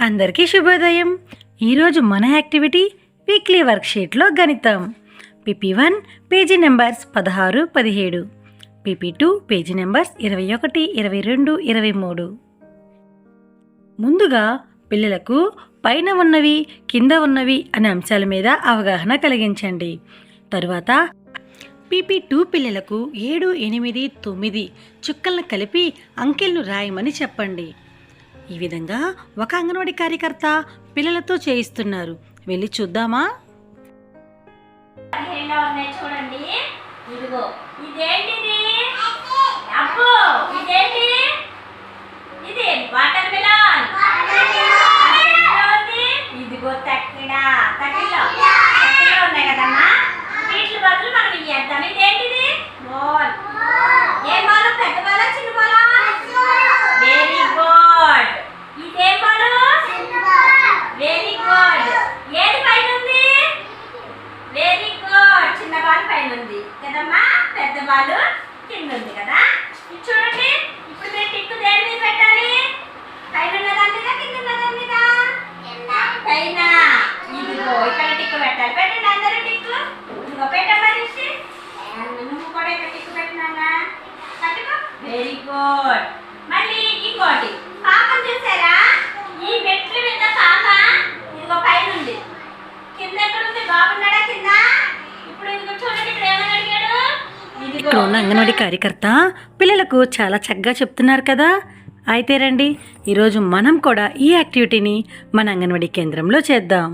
అందరికీ శుభోదయం. ఈరోజు మన యాక్టివిటీ వీక్లీ వర్క్షీట్లో గణితం. పిపి వన్ పేజీ నెంబర్స్ పదహారు పదిహేడు. పిపి టూ పేజీ నెంబర్స్ ఇరవై ఒకటి ఇరవై రెండు ఇరవై మూడు. ముందుగా పిల్లలకు పైన ఉన్నవి కింద ఉన్నవి అనే అంశాల మీద అవగాహన కలిగించండి. తరువాత పీపీ టూ పిల్లలకు ఏడు ఎనిమిది తొమ్మిది చుక్కలను కలిపి అంకెలను రాయమని చెప్పండి. ఈ విధంగా ఒక అంగన్వాడీ కార్యకర్త పిల్లలతో చేయిస్తున్నారు. వెళ్ళి చూద్దామా? చూడండి. ఇదిగో. ఇదేంటిది అబ్బో ఇదేంటి ఇది వాటర్ మిలాన్ ఇదిగో తక్కిడ తక్కిలో తక్కిలో ఉన్నాయి కదమ్మా వీటి బదులు మనం ఇద్దాం ఇదేంటిది బాల్ ఏ బాల్ పెద్ద బాల్ చిన్న బాల్ వెరీ గుడ్ ఇదేం బాల్ వెరీ గుడ్ ఏది పైన ఉంది వెరీ గుడ్ చిన్న బాల్ పైన ఉంది. కదమ్మా? పెద్ద బాల్ కింద ఉంది కదా? ఇది చూడండి. ఇప్పుడు మీరు టిక్కు దేని మీద పెట్టాలి? పైన ఉన్న మీద కింద ఉన్న మీద? పైన. ఇదిగో ఇక్కడ టిక్కు పెట్టాలి. పెట్టండి అందరూ టిక్కు. ఇదిగో పెట్టమ్మా రిషి నువ్వు కూడా ఇక్కడ టిక్కు పెట్టినానా? పట్టుకో. వెరీ గుడ్ మళ్ళీ ఇంకోటి. పాపం చూసారా? ఈ మెట్ల మీద పాప ఇదిగో పైన ఉంది. కింద ఎక్కడ ఉంది? బాగున్నాడా ఇక్కడ ఉన్న అంగన్వాడీ కార్యకర్త పిల్లలకు చాలా చక్కగా చెప్తున్నారు కదా. అయితే రండి ఈరోజు మనం కూడా ఈ యాక్టివిటీని మన అంగన్వాడీ కేంద్రంలో చేద్దాం.